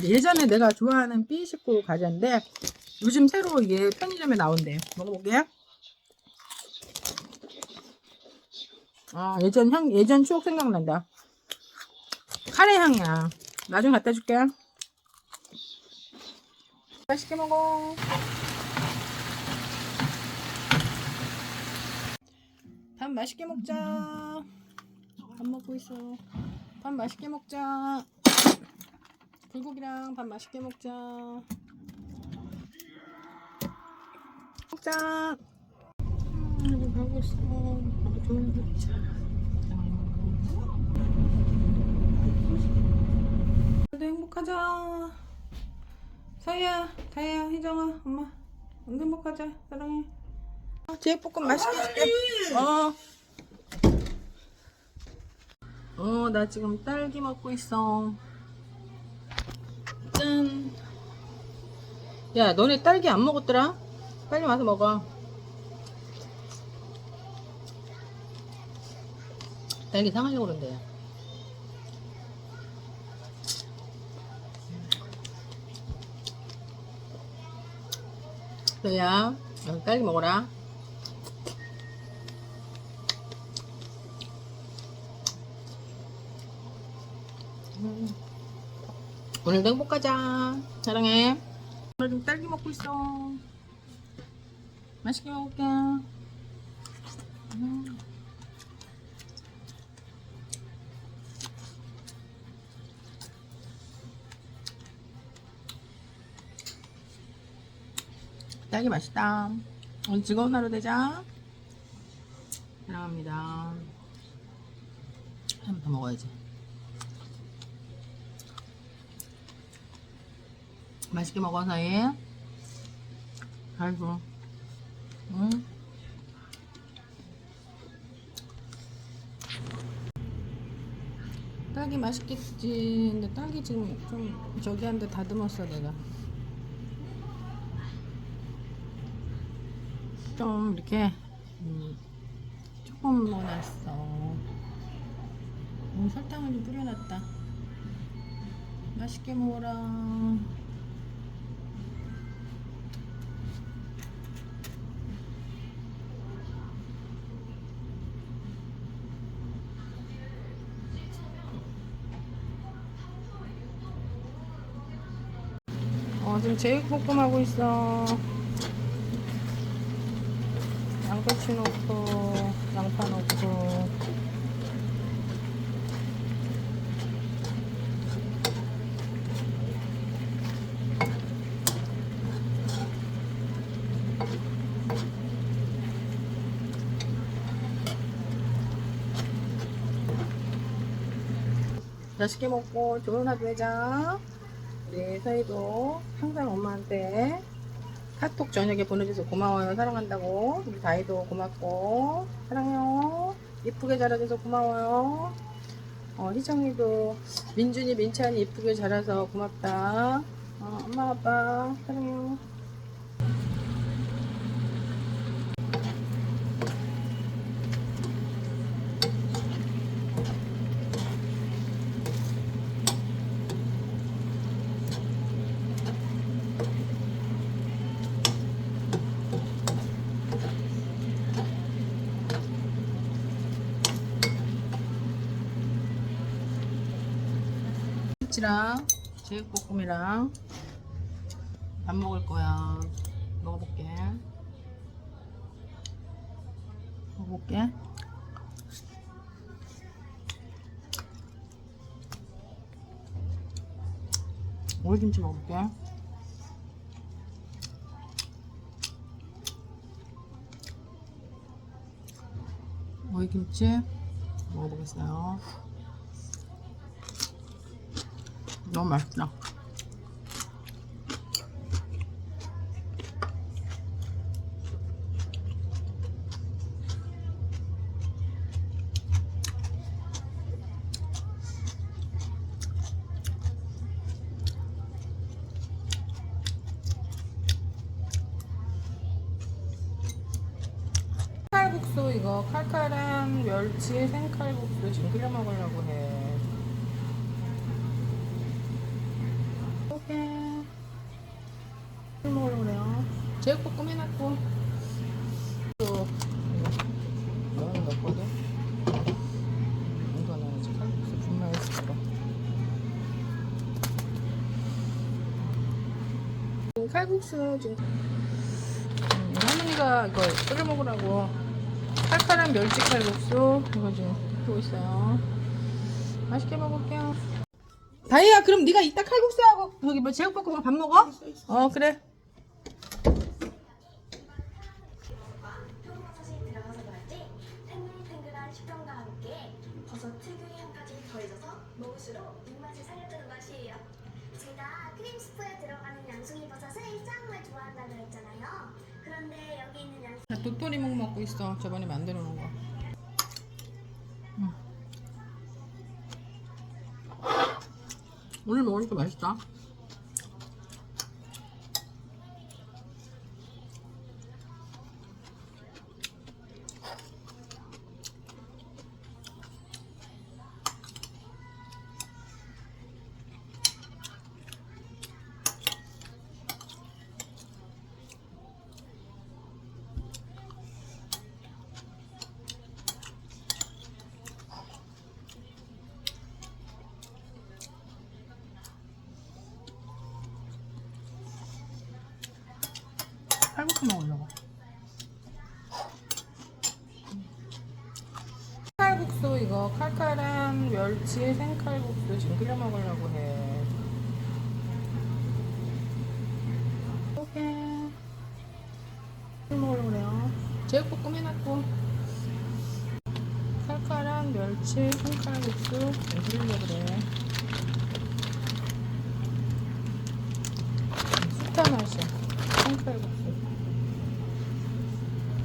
예전에 내가 좋아하는 B19 과자인데 요즘 새로 이게 편의점에 나온대. 먹어볼게. 아 예전 향 예전 추억 생각난다. 카레 향이야. 나중에 갖다 줄게. 맛있게 먹어. 밥 맛있게 먹자. 밥 먹고 있어. 밥 맛있게 먹자. 불고기랑 밥 맛있게 먹자. 먹자. 음, 가고 있어. 있자. 오늘도 행복하자. 서희야, 다혜야, 희정아, 엄마. 오늘 행복하자. 사랑해. 어, 제육볶음 맛있게 해줄게. 어. 어, 나 지금 딸기 먹고 있어. 짠. 야, 너네 딸기 안 먹었더라? 빨리 와서 먹어. 딸기 상하려고 그런대. 그래야, 여기 딸기 먹어라. 음. 오늘도 행복하자. 사랑해. 오늘 좀 딸기 먹고 있어. 맛있게 먹을게. 음. 딸기 맛있다. 오늘 즐거운 하루 되자. 사랑합니다. 한 번 더 먹어야지. 맛있게 먹어 서희 아이고. 응? 딸기 맛있겠지. 근데 딸기 지금 좀 저기 한대 다듬었어 내가. 좀 이렇게 음, 조금 넣어놨어. 음, 설탕을 좀 뿌려놨다. 맛있게 먹어라 지금 제육볶음 하고 있어. 양배추 넣고, 양파 넣고. 맛있게 먹고 좋은 하루 되자. 우리 서희도 항상 엄마한테 카톡 저녁에 보내줘서 고마워요. 사랑한다고. 우리 다이도 고맙고. 사랑해요. 이쁘게 자라줘서 고마워요. 어, 희정이도 민준이, 민찬이 이쁘게 자라서 고맙다. 어, 엄마, 아빠, 사랑해요. 김치랑 제육볶음이랑 밥 먹을 거야. 먹어볼게. 먹어볼게. 오이김치 먹어볼게. 오이김치 먹어보겠어요. 너무 맛있다. 칼국수 이거 칼칼한 멸치 생칼국수 지금 끓여 먹으려고 해. 제육볶음 해놨고 또 이거 면을 넣거든 이거는 이제 칼국수 분말해서 거 칼국수 지금 음, 할머니가 이거 끓여 먹으라고. 칼칼한 멸치 칼국수. 이거 지금 하고 있어요. 맛있게 먹을게요. 다이야 그럼 네가 이따 칼국수하고 여기 뭐 제육볶음하고 밥 먹어? 어 그래 표고버섯이 들어가서 그런지 탱글탱글한 식감과 함께 버섯 특유의 향까지 더해져서 먹을수록 입맛을 살려주는 맛이에요. 제가 크림 스프에 들어가는 양송이 버섯을 짱을 좋아한다고 했잖아요. 그런데 여기 있는 양나 도토리묵 먹고 있어 저번에 만들어 놓은 거 음. 오늘 먹으니까 맛있다 칼국수 먹으려고. 칼국수 이거 칼칼한 멸치 생칼국수 지금 끓여 먹으려고 해 오케이 끓여 먹으려고 그래요 제육볶음 해놨고 칼칼한 멸치 생칼국수 지금 끓이려고 그래 수타 맛이야 생칼국수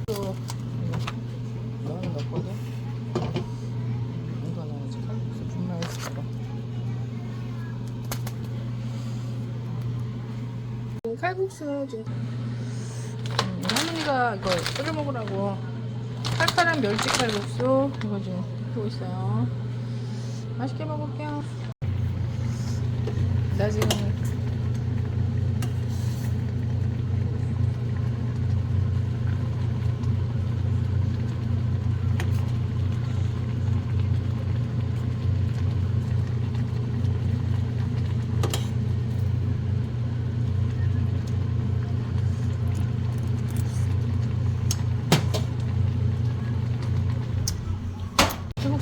또 이거 면을 넣거든 이거는 이제 칼국수 분말해서 거 칼국수 지금 음, 할머니가 이거 끓여 먹으라고. 칼칼한 멸치 칼국수. 이거 지금 하고 있어요. 맛있게 먹을게요. 나 지금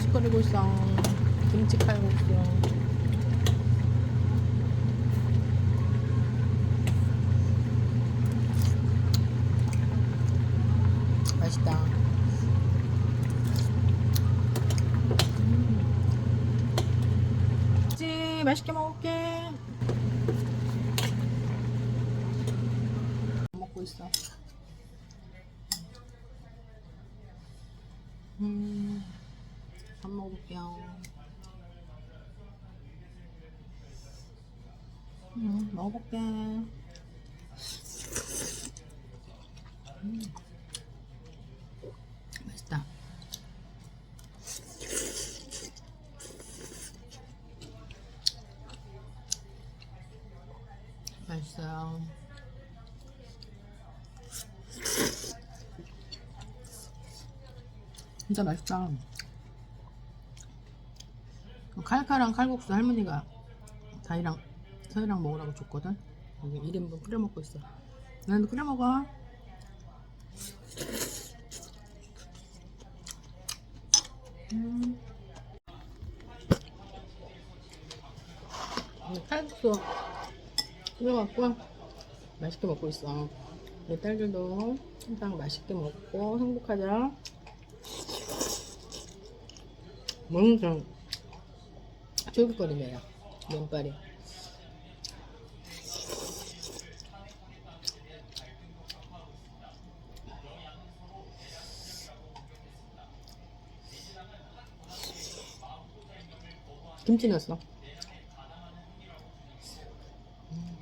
칼국수 끓이고 있어. 김치 칼국수. 맛있다. 음. 지 맛있게 먹을 먹어볼게. 맛있어요. 진짜 맛있다. 칼칼한 칼국수 할머니가 다이랑 서희랑 먹으라고 줬거든. 여기 1인분 끓여 먹고 있어. 나도 끓여 먹어. 음. 이 칼국수 끓여갖고 맛있게 먹고 있어. 내 딸들도 항상 맛있게 먹고 행복하자. 먹는 좀 쫄깃거리네요. 면발이. 김치 넣었어. 음.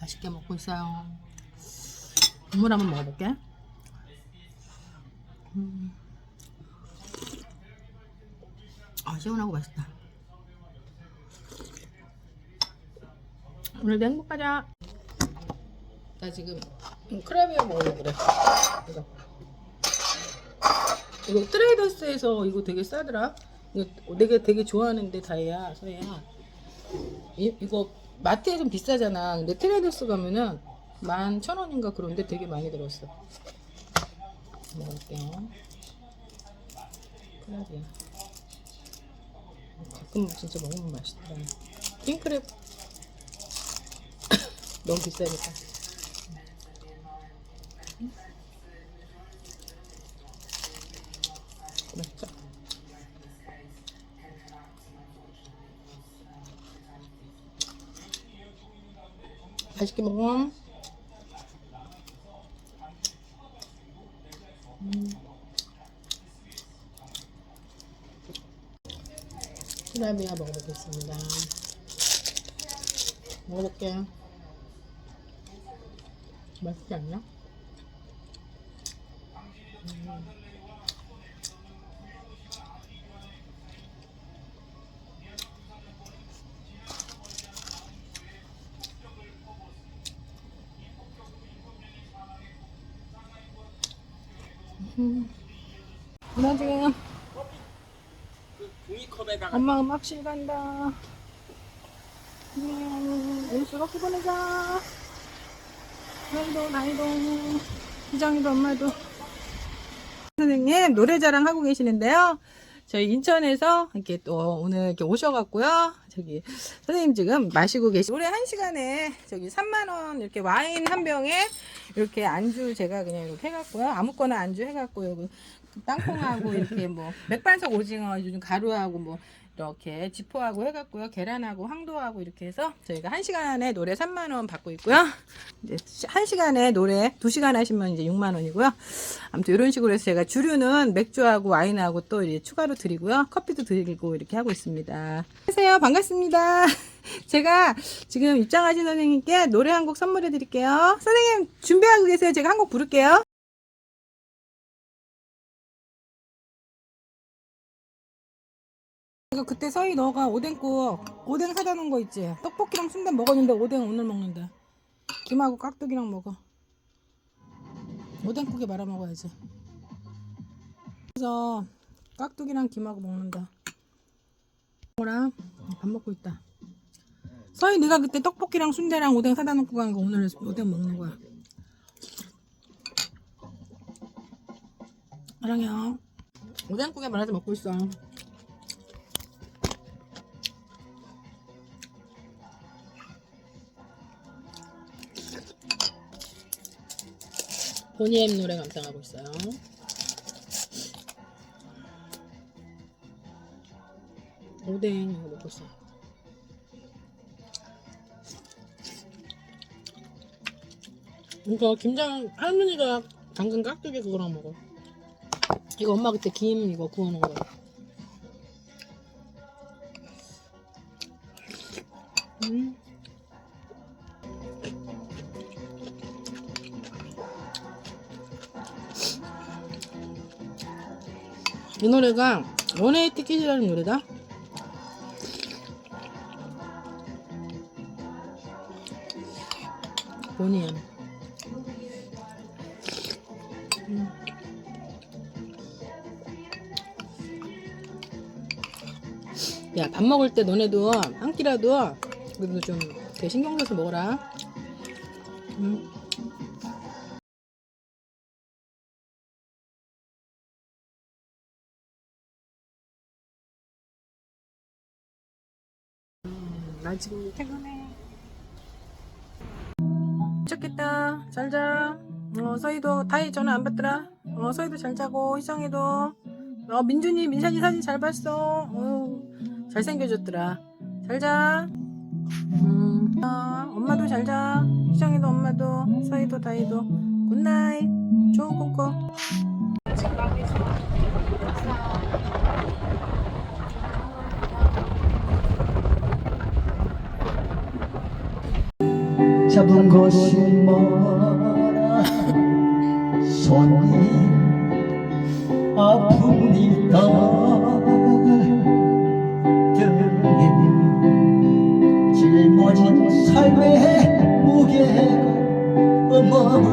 맛있게 먹고 있어요. 국물 한번 먹어볼게. 음. 아, 시원하고 맛있다. 오늘도 행복하자. 나 지금 크라비아 먹으려고 그래. 이거. 이거 트레이더스에서 이거 되게 싸더라. 이거 내가 되게 좋아하는데 다이야, 서희야. 이, 이거 마트에 좀 비싸잖아. 근데 트레이더스 가면은 만 천 원인가 그런데 되게 많이 들었어. 먹을게요. 크라비아. 가끔 진짜 먹으면 맛있더라. 킹크랩 너무 비싸니까. 맛있죠? 맛있게 먹어. 음. 크라비아 먹어보겠습니다. 먹어볼게요. 맛있지 않나? 음. 나 지금 종이컵에다가 엄마 음악실 간다. 음, 오늘 즐겁게 보내자. 나이도, 나이도. 희정이도, 엄마도. 선생님, 노래 자랑 하고 계시는데요. 저희 인천에서 이렇게 또 오늘 이렇게 오셔갖고요. 저기, 선생님 지금 마시고 계시, 노래 한 시간에 저기 3만 원 이렇게 와인 한 병에 이렇게 안주 제가 그냥 이렇게 해갖고요. 아무거나 안주 해갖고 여기 땅콩하고 이렇게 뭐 맥반석 오징어 요즘 가루하고 뭐 이렇게 지포하고 해갖고요. 계란하고 황도하고 이렇게 해서 저희가 한 시간에 노래 3만 원 받고 있고요. 이제 시- 한 시간에 노래 2 시간 하시면 이제 6만 원이고요. 아무튼 이런 식으로 해서 제가 주류는 맥주하고 와인하고 또 이제 추가로 드리고요. 커피도 드리고 이렇게 하고 있습니다. 안녕하세요. 반갑습니다. 제가 지금 입장하신 선생님께 노래 한 곡 선물해 드릴게요. 선생님 준비하고 계세요? 제가 한 곡 부를게요 이거 그때 서희 너가 오뎅국 오뎅 사다 놓은 거 있지? 떡볶이랑 순대 먹었는데 오뎅 오늘 먹는데. 김하고 깍두기랑 먹어. 오뎅국에 말아 먹어야지. 그래서 깍두기랑 김하고 먹는다. 뭐랑? 밥 먹고 있다. 서희 네가 그때 떡볶이랑 순대랑 오뎅 사다 놓고 간 거 오늘 오뎅 먹는 거야. 사랑해요. 오뎅국에 말아서 먹고 있어 보니엠 노래 감상하고 있어요. 오뎅 이거 먹고 있어. 이거 김장 할머니가 당근 깍두기 그거랑 먹어. 이거 엄마 그때 김 이거 구워 놓은 거. 노래가 원에이 티켓이라는 노래다. 보니엠. 음. 야, 밥 먹을 때 너네도 한 끼라도 그래도 좀 되게 신경 써서 먹어라. 음. 지금 퇴근해. 좋겠다. 잘 자. 어, 서희도 다이 전화 안 받더라. 어, 서희도 잘 자고, 희정이도. 어, 민준이, 민찬이 사진 잘 봤어. 어, 잘 생겨졌더라. 잘 자. 음, 어, 엄마도 잘 자. 희정이도 엄마도, 서희도 다이도. 굿나잇. 좋은 꿈 꿔. 잡은 것이 뭐라? 손이 아픕니다. 등에 짊어진 삶의 무게가 마음을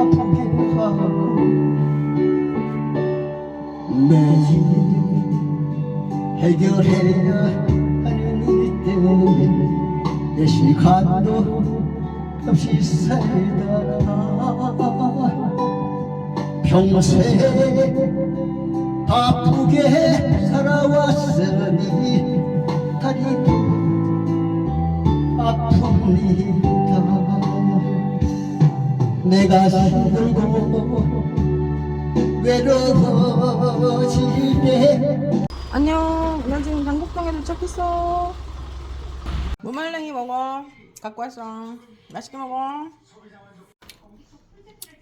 아프게 하고 매일 해결해 없이 살다가 평생 바쁘게 살아왔으니 다리도 아픕니다 내가 힘들고 외로워질 때 안녕. 나 지금 장곡동에 도착했어. 무말랭이 먹어. 갖고 왔어. 맛있게 먹어.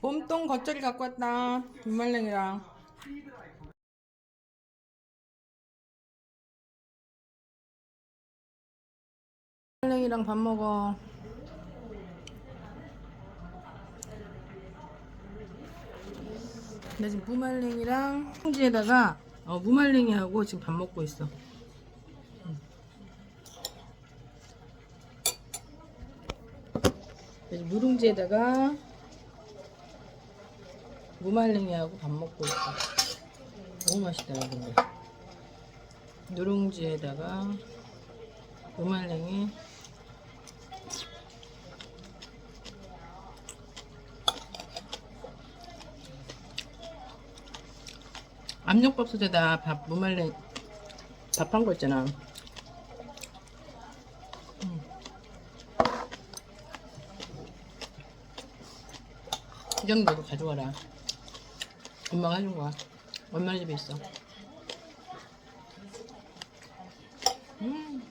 봄동 겉절이 갖고 왔다. 무말랭이랑. 무말랭이랑 밥 먹어. 나 지금 무말랭이랑 홍지에다가 어, 무말랭이하고 지금 밥 먹고 있어. 그래서 누룽지에다가 무말랭이하고 밥 먹고 있어. 너무 맛있다, 근데. 누룽지에다가 무말랭이. 압력밥솥에다 밥 무말랭이 밥 한 거 있잖아. 이 정도도 가져와라. 엄마가 해준 거야. 엄마 집에 있어. 음.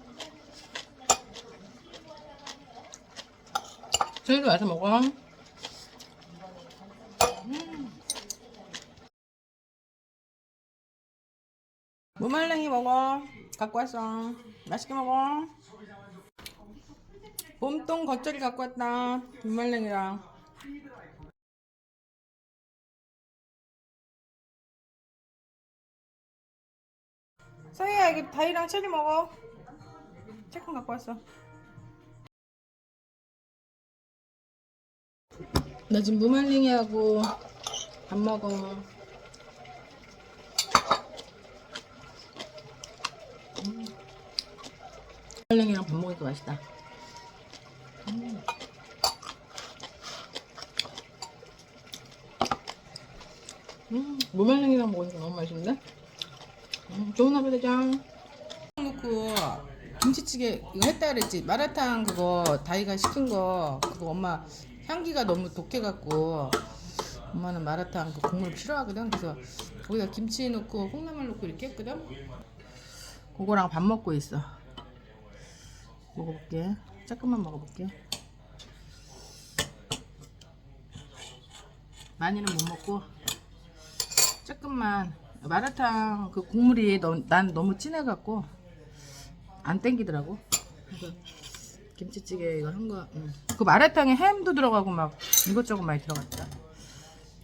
저희도 와서 먹어. 무말랭이 먹어. 갖고 왔어. 맛있게 먹어. 봄동 겉절이 갖고 왔다. 무말랭이랑. 서희야 이거 다이랑 체리 먹어. 체크 갖고 왔어. 나 지금 무말랭이하고 밥 먹어. 무말랭이랑 밥 먹으니까 맛있다. 음. 음, 무말랭이랑 먹으니까 너무 맛있는데? 음, 좋은 하루 되장. 놓고 김치찌개 이거 했다 그랬지. 마라탕 그거 다이가 시킨 거 그거 엄마 향기가 너무 독해갖고 엄마는 마라탕 그 국물 싫어하거든. 그래서 거기다 김치 넣고 콩나물 넣고 이렇게 했거든. 그거랑 밥 먹고 있어. 먹어볼게. 조금만 먹어볼게. 많이는 못 먹고 조금만 마라탕 그 국물이 너, 난 너무 진해갖고 안 땡기더라고. 김치찌개 이거 한 거. 응. 그 마라탕에 햄도 들어가고 막 이것저것 많이 들어갔다.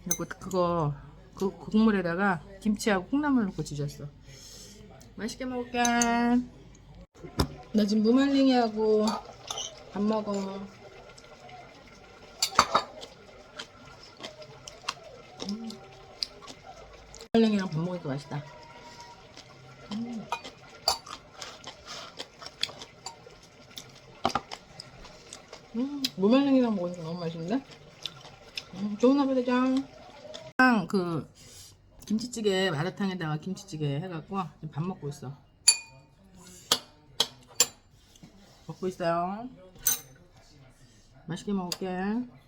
그리고 그거 그 국물에다가 김치하고 콩나물 넣고 지졌어. 맛있게 먹을게. 나 지금 무말랭이하고 밥 먹어. 무말랭이랑 밥 먹으니까 맛있다. 음. 음, 무말랭이랑 먹으니까 너무 맛있는데? 음, 좋은 하루 되장. 그 김치찌개 마라탕에다가 김치찌개 해갖고 밥 먹고 있어. 먹고 있어요. 맛있게 먹을게.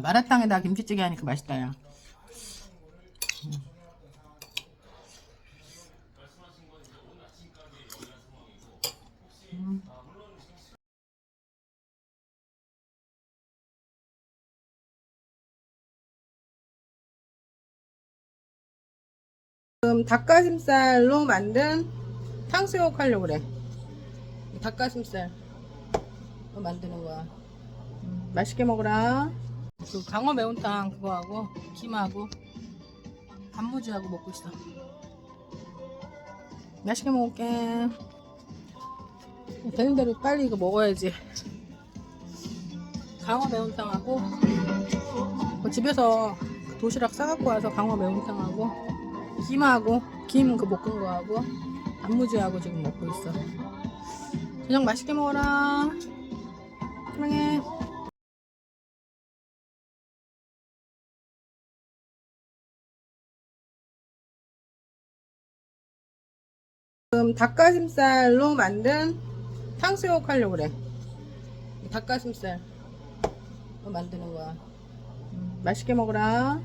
마라탕에다 김치찌개 하니까 맛있다, 야. 지금 닭가슴살로 만든 탕수육 하려고 그래. 닭가슴살 로 만드는 거야. 음, 맛있게 먹어라. 그 강어 매운탕 그거하고 김하고 단무지하고 먹고 있어. 맛있게 먹을게. 되는 대로 빨리 이거 먹어야지. 강어 매운탕하고 뭐 집에서 그 도시락 싸갖고 와서 강어 매운탕하고 김하고 김 그 볶은 거하고 단무지하고 지금 먹고 있어. 저녁 맛있게 먹어라. 사랑해. 지금 닭가슴살로 만든 탕수육 하려고 그래. 닭가슴살 만드는 거야. 음, 맛있게 먹어라.